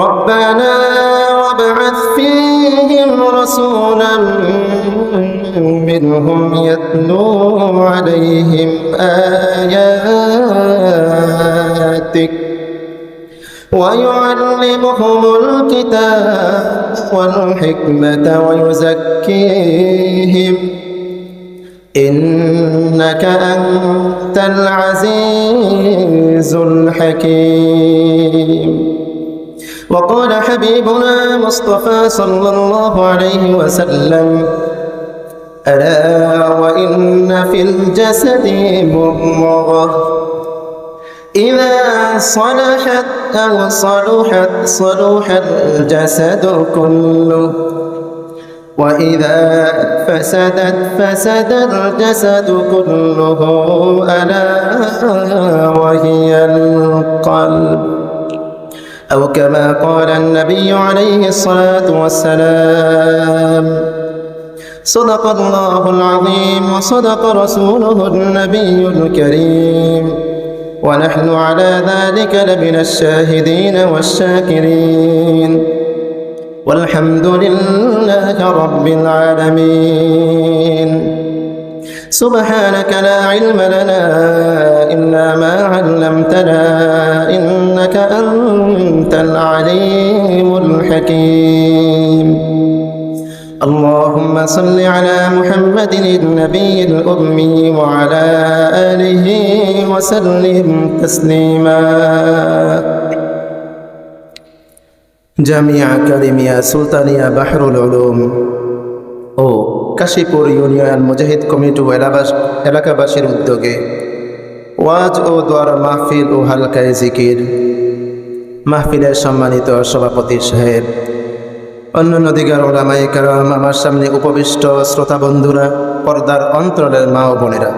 ربنا وابعث فيهم رسولا منهم يتلو عليهم آياتك ويعلمهم الكتاب والحكمة ويزكيهم. إنك أنت العزيز الحكيم. وقال حبيبنا مصطفى صلى الله عليه وسلم ألا وإن في الجسد مضغة إذا صلحت أو صلحت صلح الجسد كله. وإذا فسدت فسد الجسد كله. ألا وهي القلب. أو كما قال النبي عليه الصلاة والسلام صدق الله العظيم وصدق رسوله النبي الكريم. ونحن على ذلك لمن الشاهدين والشاكرين. والحمد لله رب العالمين. سبحانك لا علم لنا إلا ما علمتنا إنك أنت العليم الحكيم. اللهم صل على محمد النبي الأمي وعلى آله وسلم تسليما. جميع كلمة سلطانية بحر العلوم. أو Kashipur union মুজাহিদ committee এলাকাবাসীর উদ্যোগে ওয়াজ ও দোয়ার মাহফিল ও হালকায় জিকির। মাহফিলের সম্মানিত সভাপতি সাহেব, অন্যান্য দিগার ওলামাই কারাম, আমার সামনে উপবিষ্ট শ্রোতা বন্ধুরা, পর্দার অন্তরের মা ও বোনেরা।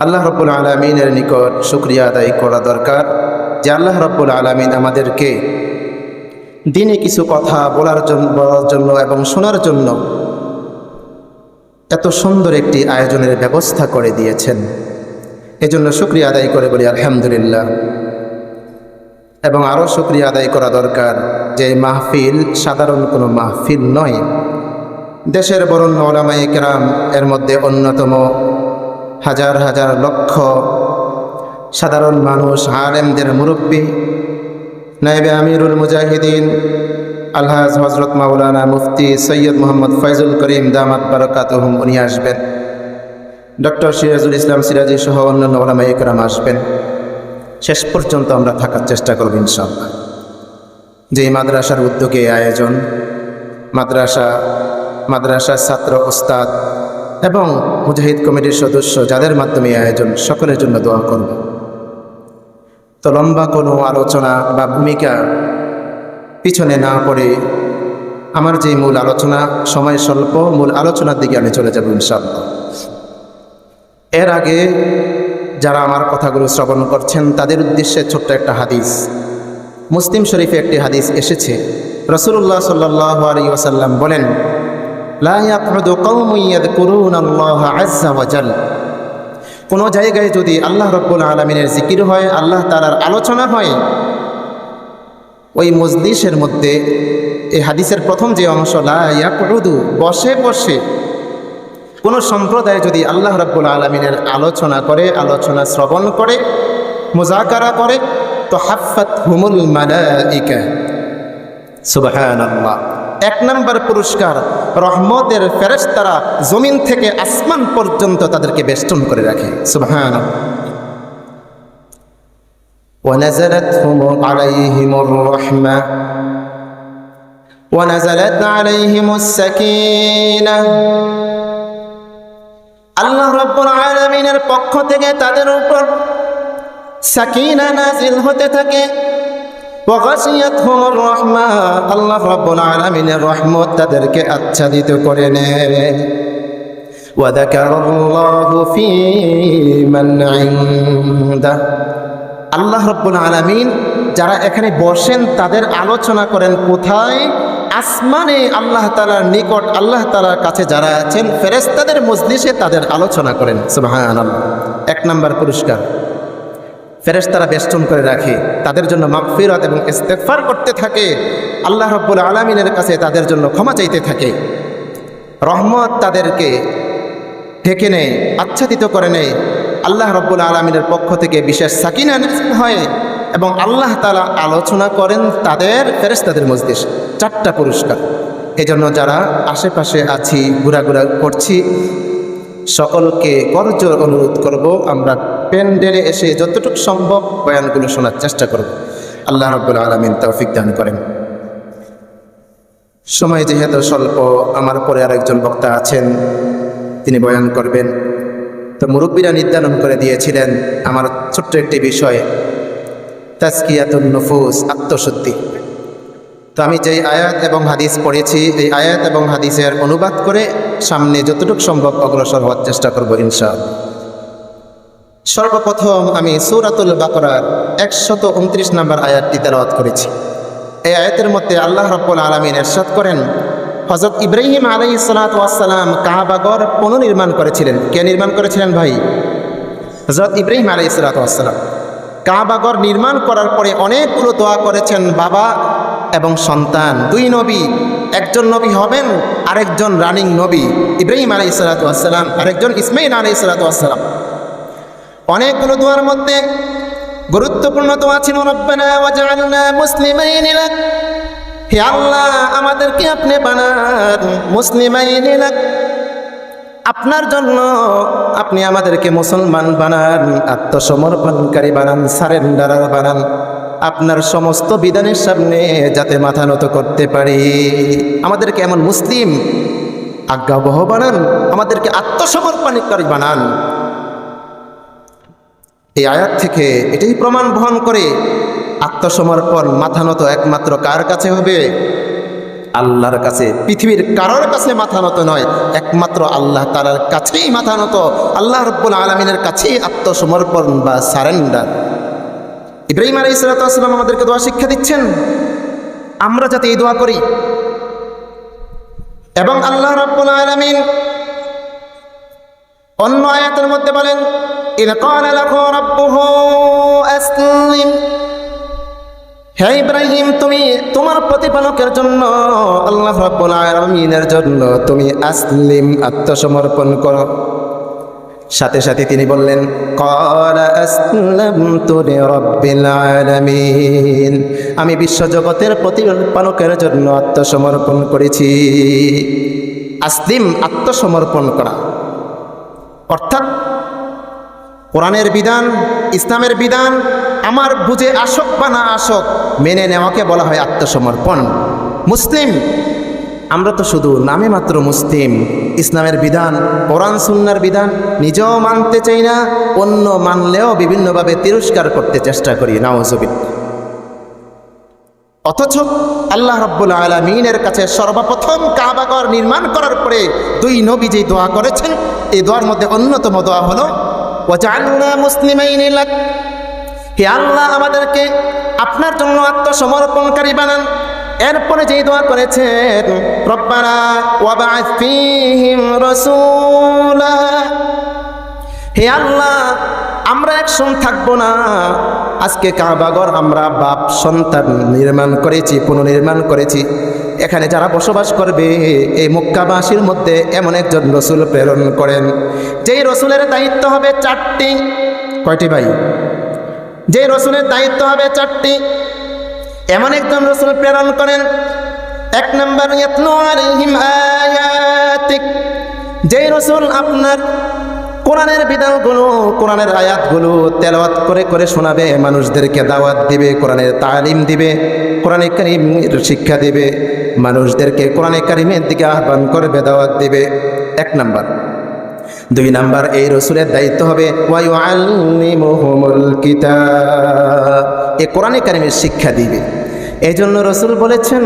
আল্লাহ রব্বুল আলমিনের নিকট শুক্রিয়া আদায় করা দরকার যে আল্লাহ রব্বুল আলমিন আমাদেরকে দিনে কিছু কথা বলার জন্য বলার জন্য এবং শোনার জন্য এত সুন্দর একটি আয়োজনের ব্যবস্থা করে দিয়েছেন। এজন্য শুক্রিয়া আদায় করে বলি, আলহামদুলিল্লাহ। এবং আরও শুক্রিয়া আদায় করা দরকার যে মাহফিল সাধারণ কোনো মাহফিল নয়। দেশের বরণ্য ওলামাই কেরাম এর মধ্যে অন্যতম হাজার হাজার লক্ষ সাধারণ মানুষ, আলেমদের মুরব্বী নাইবে আমিরুল মুজাহিদিন আলহাজ হজরত মাওলানা মুফতি সৈয়দ মোহাম্মদ ফয়জুল করিম দামাত বারকাতহুম, উনি আসবেন। ডক্টর সিরাজুল ইসলাম সিরাজি সহ অন্যান্য ওলামাই একরাম আসবেন। শেষ পর্যন্ত আমরা থাকার চেষ্টা করব ইনশাল্লাহ যে মাদ্রাসার উদ্যোগে আয়োজন, মাদ্রাসা, মাদ্রাসার ছাত্র ওস্তাদ এবং মুজাহিদ কমিটির সদস্য যাদের মাধ্যমে আয়োজন, সকলের জন্য দোয়া করব। তো লম্বা কোনো আলোচনা বা ভূমিকা পিছনে না পড়ে আমার যে মূল আলোচনা, সময় স্বল্প, মূল আলোচনার দিকে আমি চলে যাব ইনশাল্লাহ এর আগে যারা আমার কথাগুলো শ্রবণ করছেন, তাদের উদ্দেশ্যে ছোট্ট একটা হাদিস। মুসলিম শরীফে একটি হাদিস এসেছে। রসুল্লাহ সাল্লাহ ওসাল্লাম বলেন কোনো জায়গায় যদি আল্লাহ রব্বুল আলমিনের জিকির হয়, আল্লাহ তালার আলোচনা হয় ওই মজলিসের মধ্যে এই হাদিসের প্রথম যে অংশ, লা ইয়াকউদু, বসে বসে। কোনো সম্প্রদায় যদি আল্লাহ রাব্বুল আলমিনের আলোচনা করে, আলোচনা শ্রবণ করে, মোজাকারা করে, তো হাফাত হুমুল এক নম্বর পুরস্কার, রহমতের ফেরেশতারা জমিন থেকে আসমান পর্যন্ত তাদেরকে বেষ্টন করে রাখে। সুবহান ونزلت هم عليهم الرحمة ونزلت عليهم السكينة আল্লাহ রব্বুল আলামিনের পক্ষ থেকে তাদের উপর সাকিনা নাজিল হতে থাকে ওয়াগাসিয়াতহুমুর রাহমা আল্লাহ রাব্বুল আলামিনের রহমত তাদেরকে আচ্ছাদিত করে নেয় ওয়াযাকারাল্লাহু ফী মান ইনদা আল্লাহ রব্বুল আলামিন যারা এখানে বসেন তাদের আলোচনা করেন কোথায়? আসমানে আল্লাহ তালার নিকট আল্লাহ তালার কাছে যারা আছেন ফেরেস্তাদের মজলিসে তাদের আলোচনা করেন। সুবহানাল্লাহ। এক নম্বর পুরস্কার। ফেরেশতারা বেষ্টন করে রাখে, তাদের জন্য মাগফিরাত এবং ইস্তেগফার করতে থাকে। আল্লাহ রব্বুল আলমিনের কাছে তাদের জন্য ক্ষমা চাইতে থাকে। রহমত তাদেরকে ঢেকে নেয়, আচ্ছাদিত করে নেয়। আল্লাহ রব্বুল আলমিনের পক্ষ থেকে বিশেষ সাকিনা হয় এবং আল্লাহ তালা আলোচনা করেন তাদের ফেরেশতাদের মজলিস। চারটা পুরস্কার। এই জন্য যারা আশেপাশে আছি, ঘোরাঘুরা করছি, সকলকে করজোর অনুরোধ করব, আমরা প্যান্ডেলে এসে যতটুকু সম্ভব বয়ানগুলো শোনার চেষ্টা করব। আল্লাহ রব্বুল আলমিন তৌফিক দান করেন। সময় যেহেতু স্বল্প, আমার পরে আরেকজন বক্তা আছেন, তিনি বয়ান করবেন। তো মুরব্বীরা নির্ধারণ করে দিয়েছিলেন আমার ছোট্ট একটি বিষয়, তাজকিয়াতুন নফুস, আত্মশুদ্ধি। তো আমি যেই আয়াত এবং হাদিস পড়েছি, এই আয়াত এবং হাদিসের অনুবাদ করে সামনে যতটুকু সম্ভব অগ্রসর হওয়ার চেষ্টা করব ইনশাআল্লাহ। সর্বপ্রথম আমি সূরাতুল বাকরার একশত উনত্রিশ নম্বর আয়াতটি তেলাওয়াত করেছি। এই আয়াতের মধ্যে আল্লাহ রব্বুল আলমিন এরশাদ করেন হজরত ইব্রাহিম আলাই সালাতাম কাহাবাগর পুনর্নির্মাণ করেছিলেন। কে নির্মাণ করেছিলেন ভাই? হজরত ইব্রাহিম আলাই সালাতাম কাবাগর নির্মাণ করার পরে অনেকগুলো দোয়া করেছেন বাবা এবং সন্তান। দুই নবী, একজন নবী হবেন, আরেকজন রানিং নবী। ইব্রাহিম আলাই সালাতাম আরেকজন ইসমাইল আলাই সালাতাম অনেকগুলো দোয়ার মধ্যে গুরুত্বপূর্ণ দোয়া ছিল, রব্বানা ওয়াজআলনা হে আল্লাহ, আমাদেরকে আপনি বানান। মুসলিমাইন লাক আপনার জন্য আপনি আমাদেরকে মুসলমান বানান, আত্মসমর্পণকারী বানান, সারেন্ডারার বানান। আপনার সমস্ত বিধানের সামনে যাতে মাথা নত করতে পারি। আমাদেরকে এমন মুসলিম আজ্ঞাবহ বানান, আমাদেরকে আত্মসমর্পণকারী বানান। এই আয়াত থেকে এটাই প্রমাণ বহন করে আত্মসমর্পণ মাথা নত একমাত্র কার কাছে হবে আল্লাহর কাছে পৃথিবীর কারোর কাছে মাথা নত নয় একমাত্র আল্লাহ তালার কাছেই মাথা নত আল্লাহ রব্বুল আলমিনের কাছেই আত্মসমর্পণ বা সারেন্ডার ইব্রাহিম আলী ইসলাতাম আমাদেরকে দোয়া শিক্ষা দিচ্ছেন আমরা যাতে এই দোয়া করি এবং আল্লাহ রব্বুল আলমিন অন্য আয়াতের মধ্যে বলেন إذ قال له ربه أسلم হে ইব্রাহিম, তুমি তোমার প্রতিপালকের জন্য আল্লাহ রাব্বুল আলামিনের জন্য তুমি আসলিম আত্মসমর্পণ করো। সাথে সাথে তিনি বললেন আমি বিশ্বজগতের প্রতিপালকের জন্য আত্মসমর্পণ করেছি। আসলিম আত্মসমর্পণ করা। অর্থাৎ কোরআনের বিধান, ইসলামের বিধান আমার বুঝে আসক বা না আসক, মেনে নেওয়াকে বলা হয় আত্মসমর্পণ। মুসলিম, আমরা তো শুধু নামে মাত্র মুসলিম। ইসলামের বিধান, কোরআন, সুন্নার বিধান নিজেও মানতে চাই না, অন্য মানলেও বিভিন্নভাবে তিরস্কার করতে চেষ্টা করি নাওজবিন অথচ আল্লাহ রব্বুল আলমিনের কাছে সর্বপ্রথম কাবাগর নির্মাণ করার পরে দুই নবী যে দোয়া করেছেন, এই দোয়ার মধ্যে অন্যতম দোয়া হলো ওয়াজআলনা মুসলিমাইন হে আল্লাহ আমাদেরকে আপনার জন্য আত্মসমর্পণকারী বানান। এরপরে যেই দোয়া করেছেন, রব্বানা ওয়াবা'আথ ফীহিম রাসূলা। হে আল্লাহ, আমরা একসঙ্গ থাকব না। আজকে কাবাগর আমরা বাপ, সন্তান নির্মাণ করেছি, পুনর্নির্মাণ করেছি। এখানে যারা বসবাস করবে, এই মুক্কাবাসীর মধ্যে এমন একজন রসুল প্রেরণ করেন। যেই রসুলের দায়িত্ব হবে চারটি। কয়টি ভাই? যে রসুলের দায়িত্ব হবে চারটি। এমন একজন রসুল প্রেরণ করেন। এক নম্বর যেই রসুল আপনার কোরআনের বিধানগুলো, কোরআনের আয়াতগুলো তেলাওয়াত করে করে শোনাবে, মানুষদেরকে দাওয়াত দিবে, কোরআনের তালিম দিবে, কোরআনে কারিমের শিক্ষা দিবে, মানুষদেরকে কোরআনে কারিমের দিকে আহ্বান করবে, দাওয়াত দিবে। এক নাম্বার। দুই নাম্বার, এই রসুলের দায়িত্ব হবে এ কোরআনে কারিমের শিক্ষা দিবে। এই জন্য রসুল বলেছেন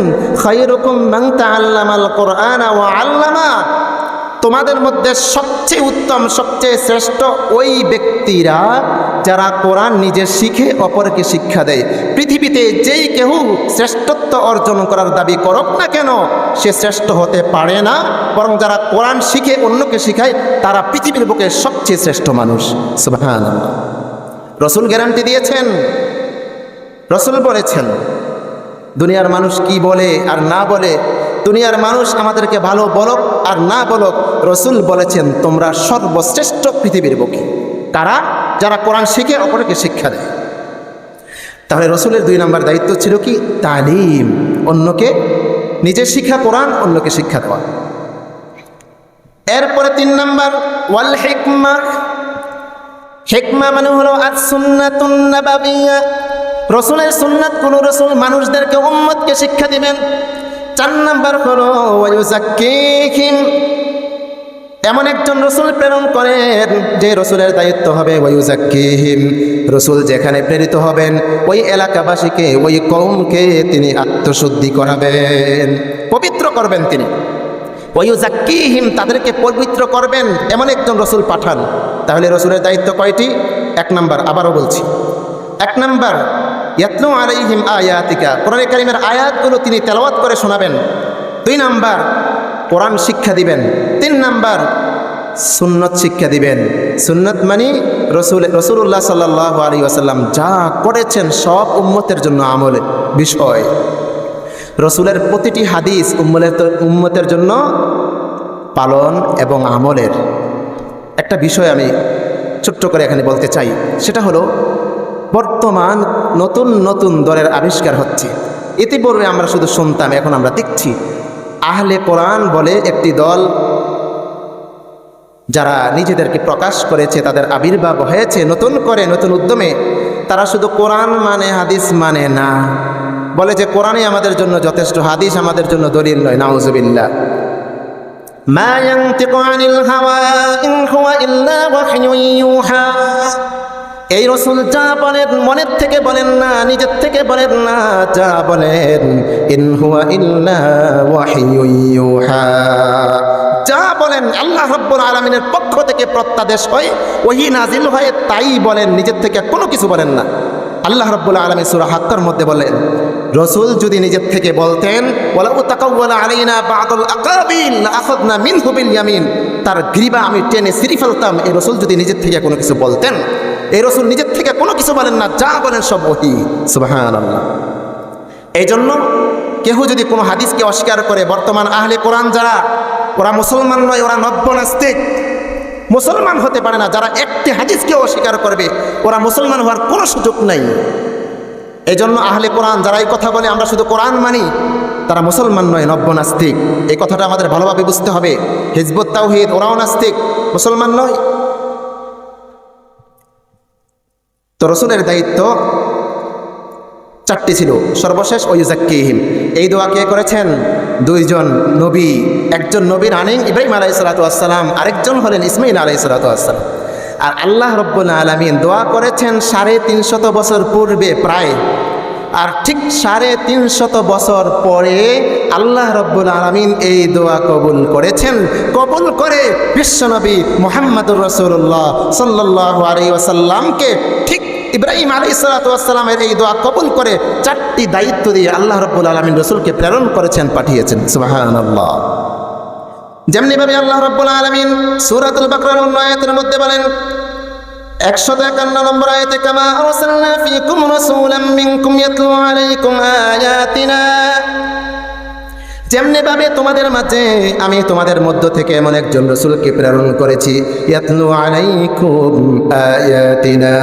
তোমাদের মধ্যে সবচেয়ে উত্তম, সবচেয়ে শ্রেষ্ঠ ওই ব্যক্তিরা যারা কোরআন নিজে শিখে অপরকে শিক্ষা দেয়। পৃথিবীতে যেই কেউ শ্রেষ্ঠত্ব অর্জন করার দাবি করুক না কেন, সে শ্রেষ্ঠ হতে পারে না। বরং যারা কোরআন শিখে অন্যকে শিখায়, তারা পৃথিবীর বুকে সবচেয়ে শ্রেষ্ঠ মানুষ। রসুল গ্যারান্টি দিয়েছেন। রসুল বলেছেন, দুনিয়ার মানুষ কি বলে আর না বলে? দুনিয়ার মানুষ আমাদেরকে ভালো বলক আর না বলক, রসুল বলেছেন, তোমরা সর্বশ্রেষ্ঠ পৃথিবীর বুকে। কারা? যারা কোরআন শিখে অপরকে শিক্ষা দেয়। তাহলে রসুলের দুই নম্বর দায়িত্ব ছিল কি? তালিম। অন্যকে নিজের শিক্ষা কোরআন, অন্যকে শিক্ষা দেওয়া। এরপরে তিন নম্বর, ওয়াল হেকমা। হেকমা মানে হলো আজ সুন্নাতুন নাবাবিয়া। রসুলের সুন্নাত কোন রসুল মানুষদেরকে, উম্মতকে শিক্ষা দিবেন। চার নম্বর হলো এমন একজন রসুল প্রেরণ করেন যে রসুলের দায়িত্ব হবে ওয়ায়ুজাক্কিহিম রসুল যেখানে প্রেরিত হবেন, ওই এলাকাবাসীকে, ওই কৌমকে তিনি আত্মশুদ্ধি করাবেন। পবিত্র করবেন তিনি। ওয়ুজাক্কিহিম তাদেরকে পবিত্র করবেন, এমন একজন রসুল পাঠান। তাহলে রসুলের দায়িত্ব কয়টি? এক নম্বর, আবারও বলছি। এক নাম্বার, ইয়াতলু আলাইহিম আয়াতিকা। কোরআন কারিমের আয়াতগুলো তিনি তেলাওয়াত করে শোনাবেন। দুই নাম্বার কোরআন শিক্ষা দিবেন। তিন নাম্বার, সুন্নত শিক্ষা দিবেন। সুন্নত মানে রসুল রসুল্লাহ সাল্লাহ আলী আসাল্লাম যা করেছেন সব উম্মতের জন্য আমলের বিষয়। রসুলের প্রতিটি হাদিস উম্মলের উম্মতের জন্য পালন এবং আমলের। একটা বিষয় আমি ছোট্ট করে এখানে বলতে চাই, সেটা হলো বর্তমান নতুন নতুন দলের আবিষ্কার হচ্ছে। ইতিপূর্বে আমরা শুধু শুনতাম, এখন আমরা দেখছি। আহলে কোরআন বলে একটি দল যারা নিজেদেরকে প্রকাশ করেছে, তাদের আবির্ভাব হয়েছে, নতুন করে, নতুন উদ্যমে, তারা শুধু কোরআন মানে হাদিস মানে না। বলে যে কোরআনই আমাদের জন্য যথেষ্ট, হাদিস আমাদের জন্য দলিল নয়, নাউজুবিল্লাহ। মা ইয়ানতিকু আনিল হাওয়া, ইন হুয়া ইল্লা ওয়াহয়ুন ইউহা। এই রসুল যা বলেন, মনের থেকে বলেন না, নিজের থেকে বলেন না, যা বলেন, ইন হুয়া ইল্লা ওয়াহয়ুন ইউহা। যা বলেন, আল্লাহ রব্বুল আলমিনের পক্ষ থেকে প্রত্যাদেশ হয়, ওহি নাজিল হয়ে, তাই বলেন, নিজের থেকে কোনো কিছু বলেন না। আল্লাহ রব্বুল আলমী সুরা হাক্কার মধ্যে বলেন, রসুল যদি নিজের থেকে বলতেন তার গ্রীবা আমি টেনে সিরি ফেলতাম, এই রসুল যদি নিজের থেকে কোনো কিছু বলতেন এই রসুল নিজের থেকে কোনো কিছু বলেন না, যা বলেন সব ওহি। আল্লাহ এই জন্য কেহ যদি কোনো হাদিসকে অস্বীকার করে, বর্তমান আহলে কোরআন যারা, ওরা মুসলমান নয়, ওরা নব্য নাস্তিক। মুসলমান হতে পারে না, যারা একটি হাদিসকে অস্বীকার করবে, ওরা মুসলমান হওয়ার কোনো সুযোগ নাই। এই জন্য আহলে কোরআন যারা এই কথা বলে, আমরা শুধু কোরআন মানি, তারা মুসলমান নয়, নব্য নাস্তিক। এই কথাটা আমাদের ভালোভাবে বুঝতে হবে। হিজবত তাওহিদ, ওরাও নাস্তিক। মুসলমান নয় তো রসুলের দায়িত্ব চারটি ছিল। সর্বশেষ ওয়ুজাক্কিহিম এই দোয়া কে করেছেন? দুইজন নবী। একজন নবীর আনিং ইব্রাহিম আলাই সালাতাম আরেকজন হলেন ইসমাইল আলাই সালাতাম আর আল্লাহ রব্বুল আলমিন দোয়া করেছেন সাড়ে তিনশত বছর পূর্বে, প্রায় আর ঠিক সাড়ে তিনশত বছর পরে আল্লাহ রব্বুল আলমিন এই দোয়া কবুল করেছেন। কবুল করে বিশ্বনবী মোহাম্মদুর রসুল্লাহ সাল্লাহ আলী ঠিক ইব্রাহিম আলী সালাতামের এই দোয়া কবুল করে চারটি দায়িত্ব দিয়ে আল্লাহ রব্বুল আলমিন রসুলকে প্রেরণ করেছেন, পাঠিয়েছেন। সুবাহান আল্লাহ যেমনিভাবে আল্লাহ রব্বুল আলমিন সুরাতুল বাকরার উন্নয়তের মধ্যে বলেন একশত একান্ন নম্বর আয়তে কামা আরসালনা ফিকুম রাসূলাম মিনকুম ইয়াতলু আলাইকুম আয়াতিনা। যেমনি ভাবে তোমাদের মাঝে আমি তোমাদের মধ্য থেকে এমন একজন রসুলকে প্রেরণ করেছি, ইয়াতলু আলাইকুম আয়াতিনা।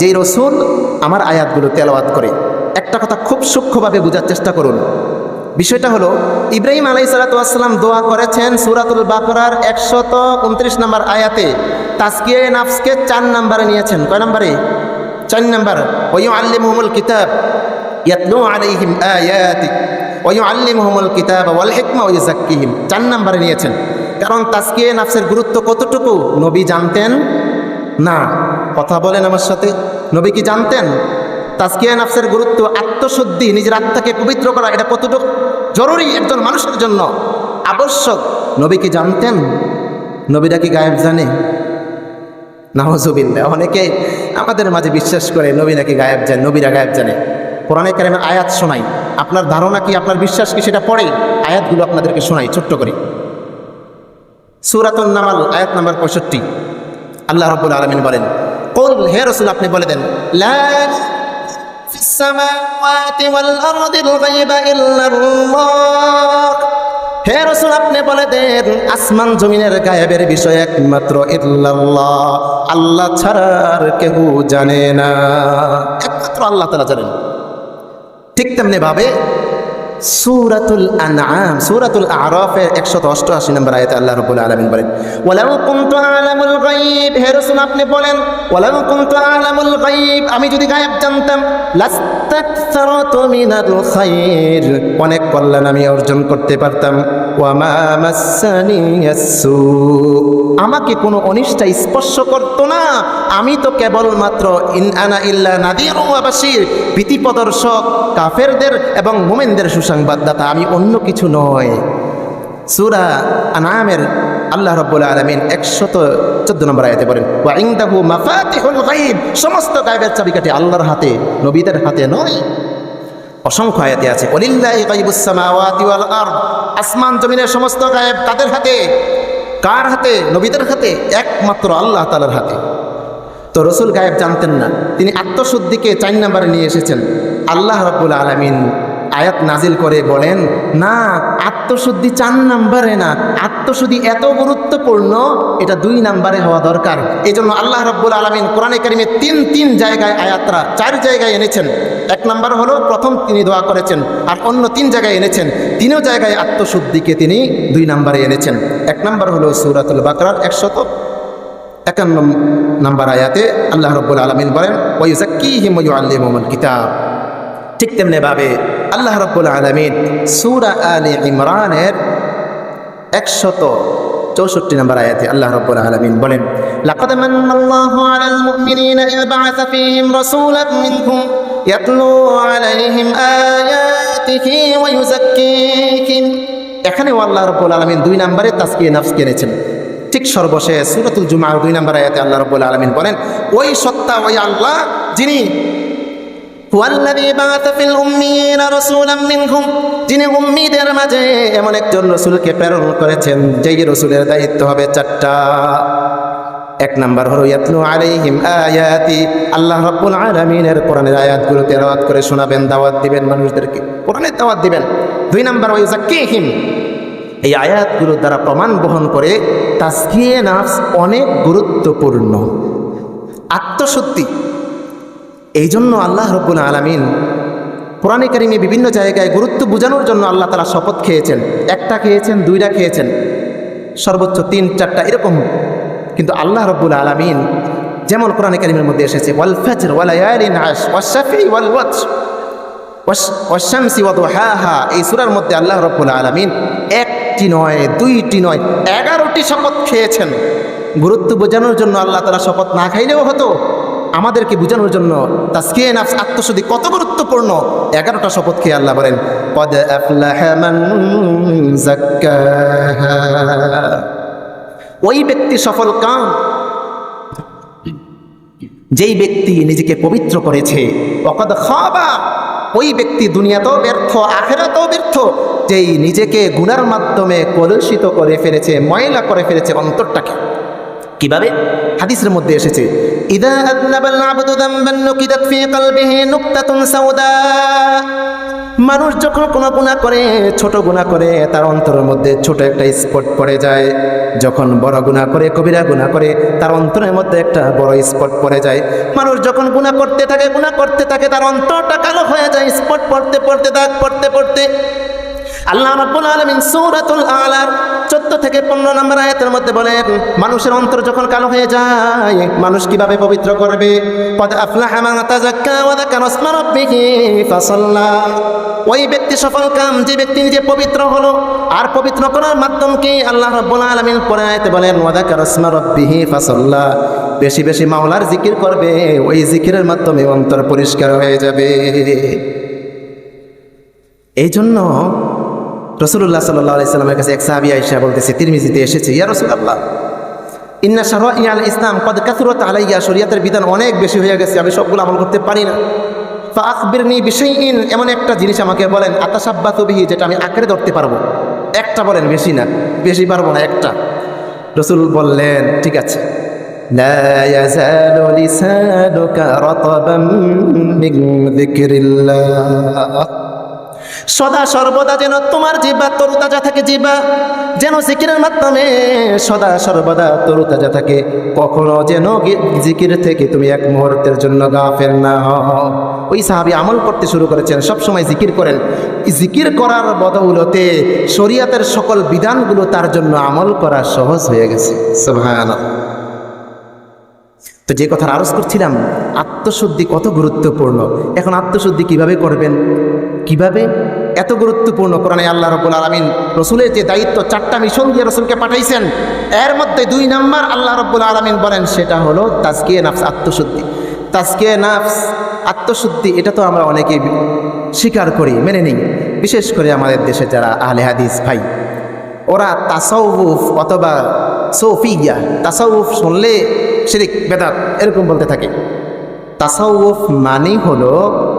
যেই রসুল আমার আয়াতগুলো তেলাওয়াত করে, একটা কথা খুব সূক্ষ্মভাবে বোঝার চেষ্টা করুন। বিষয়টা হলো, ইব্রাহিম আলাই সালাতাম দোয়া করেছেন সুরাতুল বাকরার একশত উনত্রিশ নম্বর আয়াতে তাস্কিয়ে নাফসকে চার নম্বরে নিয়েছেন। কয় নম্বরে? চার নম্বর। ওই আল্লি মোহাম্মল কিতাব, ইয়াতলু আলাইহিম আয়াতি ওই আল্লি কিতাব ওয়াল হিকমা ওই জাক্কিহিম চার নম্বরে নিয়েছেন। কারণ তাস্কিয়ে নাফসের গুরুত্ব কতটুকু? নবী জানতেন না। কথা বলেন আমার সাথে। নবী কি জানতেন? তাস্কিয়া নাফসের গুরুত্ব, আত্মশুদ্ধি নিজের আত্মাকে পবিত্র করা, এটা কতটুকু জরুরি একজন মানুষের জন্য? আবশ্যক। নবী কি জানতেন? নবীরা কি গায়েব জানে? নাহজুবিল্লা অনেকে আমাদের মাঝে বিশ্বাস করে নবী নাকি গায়েব জানে, নবীরা গায়েব জানে। কোরআনে কারিমের আয়াত শোনাই। আপনার ধারণা কি, আপনার বিশ্বাস কি সেটা পড়ে? আয়াতগুলো আপনাদেরকে শোনাই, ছোট্ট করে। সুরাতুল নামাল, আয়াত নাম্বার পঁয়ষট্টি। আল্লাহ রব্বুল আলমিন বলেন, কোল, হে রসুল, আপনি বলে দেন, লা في السماوات والأرض الغيب إلا الله হে রসুল আপনি বলে দেন আসমান জমিনের গায়েবের বিষয় একমাত্র ইল্লাল্লাহ আল্লাহ ছাড়ার কেউ জানে না একমাত্র আল্লাহ তারা জানেন ঠিক তেমনি ভাবে সুরাতুল আনআম, সুরাতুল আরাফের 188 নম্বর আয়াতে আল্লাহ রাব্বুল আলামিন বলেন, ওয়ালাউ কুনতু আলামুল গায়ব হে রাসূল আপনি বলেন, ওয়ালাউ কুনতু আলামুল গায়ব আমি যদি গায়েব জানতাম খায়র অনেক কল্যাণ আমি অর্জন করতে পারতাম। আমাকে কোনো অনিষ্ট স্পর্শ করতো না। আমি তো কেবলমাত্র ইন আনা ইল্লা প্রদর্শক, কাফেরদের এবং মোমেনদের সুসংবাদদাতা। আমি অন্য কিছু নয়। সুরা আনামের আল্লাহ রব্বুল আলমিন একশত চোদ্দ নম্বর আয়াতে বলেন, ওয়া ইনদাহু মাফাতিহুল গায়ব। সমস্ত গায়বের চাবিকাঠি আল্লাহর হাতে, নবীদের হাতে নয়। অসংখ্য আয়াতে আছে আসমান জমিনের সমস্ত গায়েব তাদের হাতে? কার হাতে? নবীদের হাতে, একমাত্র আল্লাহ তালার হাতে। তো রসুল গায়েব জানতেন না, তিনি আত্মশুদ্ধিকে চার নাম্বারে নিয়ে এসেছেন, আল্লাহ রাব্বুল আলামিন আয়াত নাজিল করে বলেন, না, আত্মশুদ্ধি চার নাম্বারে না। আত্মশুদ্ধি এত গুরুত্বপূর্ণ, এটা দুই নাম্বারে হওয়া দরকার। এই জন্য আল্লাহ রব্বুল আলমিন কোরআনে কারিমে তিন তিন জায়গায় আয়াতরা চার জায়গায় এনেছেন। এক নাম্বার হলো, প্রথম তিনি দোয়া করেছেন, আর অন্য তিন জায়গায় এনেছেন। তিনও জায়গায় আত্মশুদ্ধিকে তিনি দুই নাম্বারে এনেছেন। এক নাম্বার হলো সুরাতুল বাকরার একশত একান্ন নাম্বার আয়াতে আল্লাহ রব্বুল আলমিন বলেন ওয়ুজাক্কিহিম ওয়ুআল্লিমুল কিতাব। ঠিক তেমনি ভাবে আল্লাহ রব্বুল আলমিন সুরা আলী ইমরানের একশত চৌষট্টি নম্বর আয়াতে আল্লাহ রব্বুল আলমিন বলেন, লাকাদ মান্নাল্লাহু আলাল মুমিনিনা ইয বা'আসা ফীহিম রাসূলান মিনহুম ইয়াতলু আলাইহিম আয়াতিহি ওয়া ইউযাক্কিহিম। এখানেও আল্লাহ রব্বুল আলমিন দুই নম্বরে তাসকিয়ে নাফস কিনেছেন। ঠিক সর্বশেষ সুরাতুল জুমার দুই নম্বর আয়াতে আল্লাহ রব্বুল আলমিন বলেন, ওই সত্তা, ওই আল্লাহ যিনি ওয়াল্লাযী বাআসা ফিল যিনি মাঝে এমন একজন করেছেন রসুলের দায়িত্ব হবে চারটা। এক ইয়াতলু আয়াতি কোরআনের করে শোনাবেন, দাওয়াত দিবেন মানুষদেরকে। কোরআনের দাওয়াত দিবেন। দুই নাম্বার ওই জাক্কিহিম এই দ্বারা প্রমাণ বহন করে তাসকিয়ে নাফস অনেক গুরুত্বপূর্ণ। আত্মসত্যি এই জন্য আল্লাহ রব্বুল আলমিন কোরআনে কারিমে বিভিন্ন জায়গায় গুরুত্ব বোঝানোর জন্য আল্লাহ তারা শপথ খেয়েছেন। একটা খেয়েছেন, দুইটা খেয়েছেন। সর্বোচ্চ তিন, চারটা এরকম। কিন্তু আল্লাহ রব্বুল আলমিন যেমন কোরআনে কারিমের মধ্যে এসেছে, ওয়াল ওয়াল ওয়াশামসি ওয়াদুহাহা এই সূরার মধ্যে আল্লাহ রব্বুল আলামিন একটি নয়, দুইটি নয়, এগারোটি শপথ খেয়েছেন। গুরুত্ব বোঝানোর জন্য আল্লাহ তারা শপথ না খাইলেও হতো। আমাদেরকে বোঝানোর জন্য তাস্কিয়ে নাফস আত্মশুদ্ধি কত গুরুত্বপূর্ণ? এগারোটা শপথ খেয়ে আল্লাহ বলেন যাক্কাহা। ওই ব্যক্তি সফল কাম। যেই ব্যক্তি নিজেকে পবিত্র করেছে অকদ খাবা। ওই ব্যক্তি দুনিয়াতেও ব্যর্থ, আখেরাতেও ব্যর্থ। যেই নিজেকে গুনার মাধ্যমে কলুষিত করে ফেলেছে, ময়লা করে ফেলেছে অন্তরটাকে। কীভাবে? হাদিসের মধ্যে এসেছে মানুষ যখন কোনো গুণা করে, ছোট গুণা করে, তার অন্তরের মধ্যে ছোট একটা স্পট পড়ে যায়। যখন বড় গুণা করে, কবিরা গুণা করে, তার অন্তরের মধ্যে একটা বড় স্পট পড়ে যায়। মানুষ যখন গুণা করতে থাকে, গুণা করতে থাকে, তার অন্তরটা কালো হয়ে যায়, স্পট পড়তে পড়তে, দাগ পড়তে পড়তে। আল্লাহ রাব্বুল আলামিন সূরাতুল আলার 14 থেকে 15 নম্বর আয়াতের মধ্যে বলেন, মানুষের অন্তর যখন কালো হয়ে যায়, মানুষ কীভাবে পবিত্র করবে? ওই ব্যক্তি সফল কাম, যে ব্যক্তি নিজে পবিত্র হলো। আর পবিত্র করার মাধ্যম কি আল্লাহ রাব্বুল আলামিন পরে আয়াতে বলেন, ওয়া যাকারা ইসমা রাব্বিহি বেশি বেশি মাওলার জিকির করবে, ওই জিকিরের মাধ্যমে অন্তর পরিষ্কার হয়ে যাবে। এই জন্য রসুল্লাহ সাল্লাহ সাল্লামের কাছে এক সাহাবি আইসা বলতেছে তিরমিজিতে এসেছে ইয়া রসুল্লাহ ইন্না শাহ ইয়াল ইসলাম কদ কাসুরত আলাইয়া শরিয়াতের বিধান অনেক বেশি হয়ে গেছে আমি সবগুলো আমল করতে পারি না ফা আকবিরনি বিষয়ইন এমন একটা জিনিস আমাকে বলেন আতাসাব্বা তবিহি যেটা আমি আঁকড়ে ধরতে পারবো একটা বলেন বেশি না বেশি পারবো না একটা রসুল বললেন ঠিক আছে لا يزال لسانك رطبا من ذكر الله সদা সর্বদা যেন তোমার জিবা তরুতাজা থাকে জিবা যেন জিকিরের মাধ্যমে সদা সর্বদা তরুতাজা থাকে। কখনো যেন জিকির থেকে তুমি এক মুহূর্তের জন্য গা ফের না ওই সাহাবি আমল করতে শুরু করেছেন, সবসময় জিকির করেন। জিকির করার বদৌলতে শরিয়াতের সকল বিধানগুলো তার জন্য আমল করা সহজ হয়ে গেছে। সুবহানাল্লাহ। তো যে কথার আরজ করছিলাম, আত্মশুদ্ধি কত গুরুত্বপূর্ণ? এখন আত্মশুদ্ধি কীভাবে করবেন? কীভাবে? এত গুরুত্বপূর্ণ কোরআনে আল্লাহ রবুল আলমিন রসুলের যে দায়িত্ব, চারটা মিশন দিয়ে রসুলকে পাঠাইছেন। এর মধ্যে দুই নাম্বার আল্লাহ রব্বুল আলমিন বলেন, সেটা হলো তাজকিয়ে নাফস, আত্মশুদ্ধি। তাজকিয়ে নাফস, আত্মশুদ্ধি, এটা তো আমরা অনেকেই স্বীকার করি, মেনে নিই। বিশেষ করে আমাদের দেশে যারা আহলে হাদিস ভাই। ওরা তাসাউফ অথবা সৌফিয়া, তাসাউফ শুনলে শিরিক, বেদাত, এরকম বলতে থাকে। তাসাউফ মানে হলো,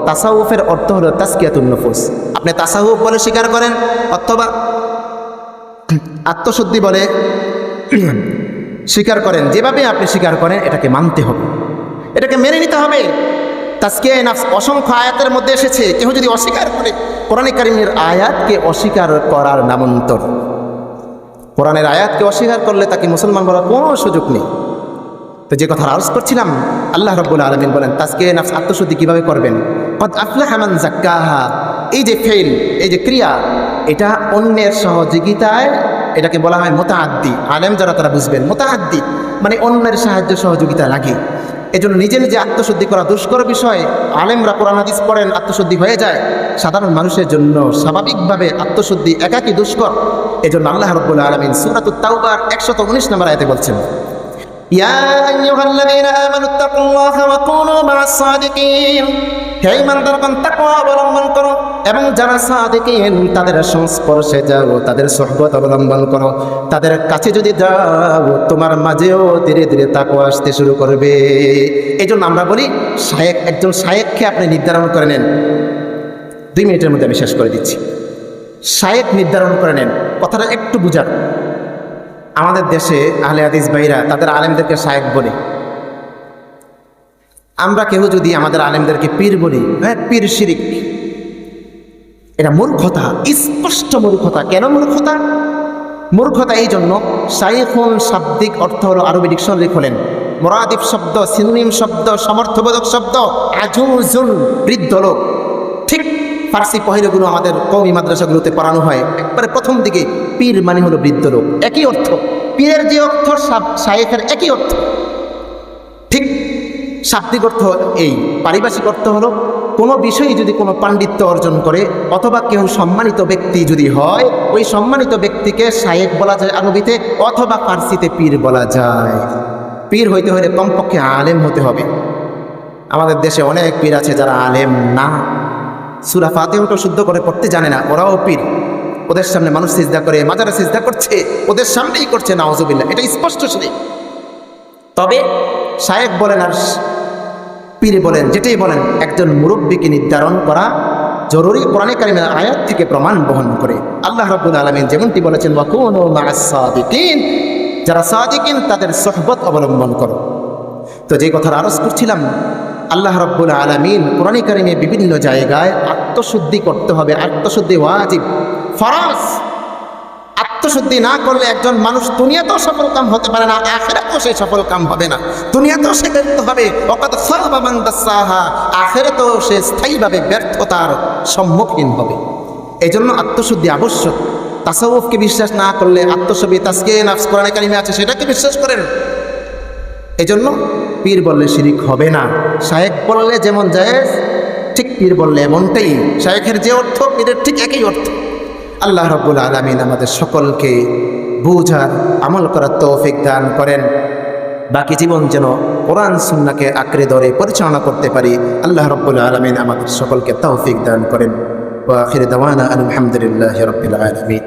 তাসাউফের অর্থ হলো তাস্কিয়াতুন নফুস। আপনি তাসাউফ বলে স্বীকার করেন, অথবা আত্মশুদ্ধি বলে স্বীকার করেন, যেভাবে আপনি স্বীকার করেন, এটাকে মানতে হবে। এটাকে মেনে নিতে হবে। তাস্কিয়া নাফস অসংখ্য আয়াতের মধ্যে এসেছে। কেউ যদি অস্বীকার করে, কোরআন কারিমের আয়াতকে অস্বীকার করার নামান্তর। কোরআনের আয়াতকে অস্বীকার করলে তাকে মুসলমান বলার কোনো সুযোগ নেই। তো যে কথা আরজ করছিলাম, আল্লাহ রব্বুল আলমিন বলেন, তাজকে নাফস আত্মশুদ্ধি কীভাবে করবেন? কদ আফলা হামান জাক্কাহা এই যে ফেল এই যে ক্রিয়া, এটা অন্যের সহযোগিতায় এটাকে বলা হয় মোতাহাদ্দি আলেম যারা, তারা বুঝবেন মোতাহাদ্দি মানে অন্যের সাহায্য, সহযোগিতা লাগে। এজন্য নিজে নিজে আত্মশুদ্ধি করা দুষ্কর বিষয়। আলেমরা কোরআন, হাদিস পড়েন, আত্মশুদ্ধি হয়ে যায়। সাধারণ মানুষের জন্য স্বাভাবিকভাবে আত্মশুদ্ধি একাকি দুষ্কর। এজন্য আল্লাহ রব্বুল আলমিন সুরাত তাওবার একশত উনিশ নম্বর আয়তে বলছেন ইয়া আইয়ুহাল্লাযীনা আমানু তাকুল্লাহা ওয়া কুনু মা'আস সাদিকিন। হে ইমানদারগণ তাকওয়া অবলম্বন করো এবং যারা সাদিকিন, তাদের সংস্পর্শে যাও, তাদের সহবত অবলম্বন করো। তাদের কাছে যদি যাও, তোমার মাঝেও ধীরে ধীরে তাকওয়া আসতে শুরু করবে। এই জন্য আমরা বলি শায়েক একজন শায়েককে আপনি নির্ধারণ করে নেন। দুই মিনিটের মধ্যে আমি শেষ করে দিচ্ছি। শায়েক নির্ধারণ করে নেন। কথাটা একটু বুঝান। আমাদের দেশে আহলে হাদিস ভাইরা তাদের আলেমদেরকে শায়েক বলে। আমরা কেউ যদি আমাদের আলেমদেরকে পীর বলি হ্যাঁ পীর শিরিক। এটা মূর্খতা, স্পষ্ট মূর্খতা। কেন মূর্খতা? মূর্খতা এই জন্য শাইখুন শাব্দিক অর্থ হলো আরবি ডিকশনারি খোলেন। মোরাদিফ শব্দ, সিনোনিম শব্দ, সমর্থবোধক শব্দ, আজুজুন বৃদ্ধ লোক ফার্সি পহিরগুলো আমাদের কৌমি মাদ্রাসাগুলোতে পড়ানো হয়। একবারে প্রথম দিকে পীর মানে হলো বৃদ্ধ লোক। একই অর্থ। পীরের যে অর্থ শায়েখের একই অর্থ। ঠিক শাব্দিক অর্থ এই। পারিভাষিক অর্থ হলো কোনো বিষয়ে যদি কোনো পাণ্ডিত্য অর্জন করে অথবা কেউ সম্মানিত ব্যক্তি যদি হয়, ওই সম্মানিত ব্যক্তিকে শায়েক বলা যায় আরবিতে অথবা ফার্সিতে পীর বলা যায়। পীর হইতে হলে কমপক্ষে আলেম হতে হবে। আমাদের দেশে অনেক পীর আছে যারা আলেম না। সুরা ফাতেহটা শুদ্ধ করে পড়তে জানে না, ওরাও পীর। ওদের সামনে মানুষ সিজদা করে, মাজারে সিজদা করছে, ওদের সামনেই করছে না নাওজবিল্লা এটা স্পষ্ট শুনে। তবে শায়েক বলেন আর পীর বলেন, যেটাই বলেন, একজন মুরব্বীকে নির্ধারণ করা জরুরি কোরআনে আয়াত থেকে প্রমাণ বহন করে। আল্লাহ রাব্বুল আলামিন যেমনটি বলেছেন যারা সাদিকিন, তাদের সহবত অবলম্বন করো। তো যে কথার আরজ করছিলাম আল্লাহ রব্বুল আলমিন কোরআন কারিমে বিভিন্ন জায়গায় আত্মশুদ্ধি করতে হবে। আত্মশুদ্ধি ওয়াজিব। ফরাজ। আত্মশুদ্ধি না করলে একজন মানুষ দুনিয়াতেও সফল কাম হতে পারে না, আখেরাতেও সে সফল কাম হবে না। দুনিয়াতেও সে ব্যর্থ হবে। সাহা আখেরাতেও সে স্থায়ীভাবে ব্যর্থতার সম্মুখীন হবে। এই জন্য আত্মশুদ্ধি আবশ্যক। তাসাউফকে বিশ্বাস না করলে আত্মশুদ্ধি তাসকে নাফস কোরআন কারিমে আছে, সেটাকে বিশ্বাস করেন। এজন্য পীর বললে শিরিক হবে না। শায়েক বললে যেমন জায়েজ, ঠিক পীর বললে এমনটাই। শায়েখের যে অর্থ, পীরের ঠিক একই অর্থ। আল্লাহ রব্বুল আলমিন আমাদের সকলকে বুঝার, আমল করার তৌফিক দান করেন। বাকি জীবন যেন কোরআন, সুন্নাকে আঁকড়ে ধরে পরিচালনা করতে পারি, আল্লাহ রব্বুল আলমিন আমাদের সকলকে তৌফিক দান করেন। আলহামদুলিল্লাহ রব্বিল আলমিন।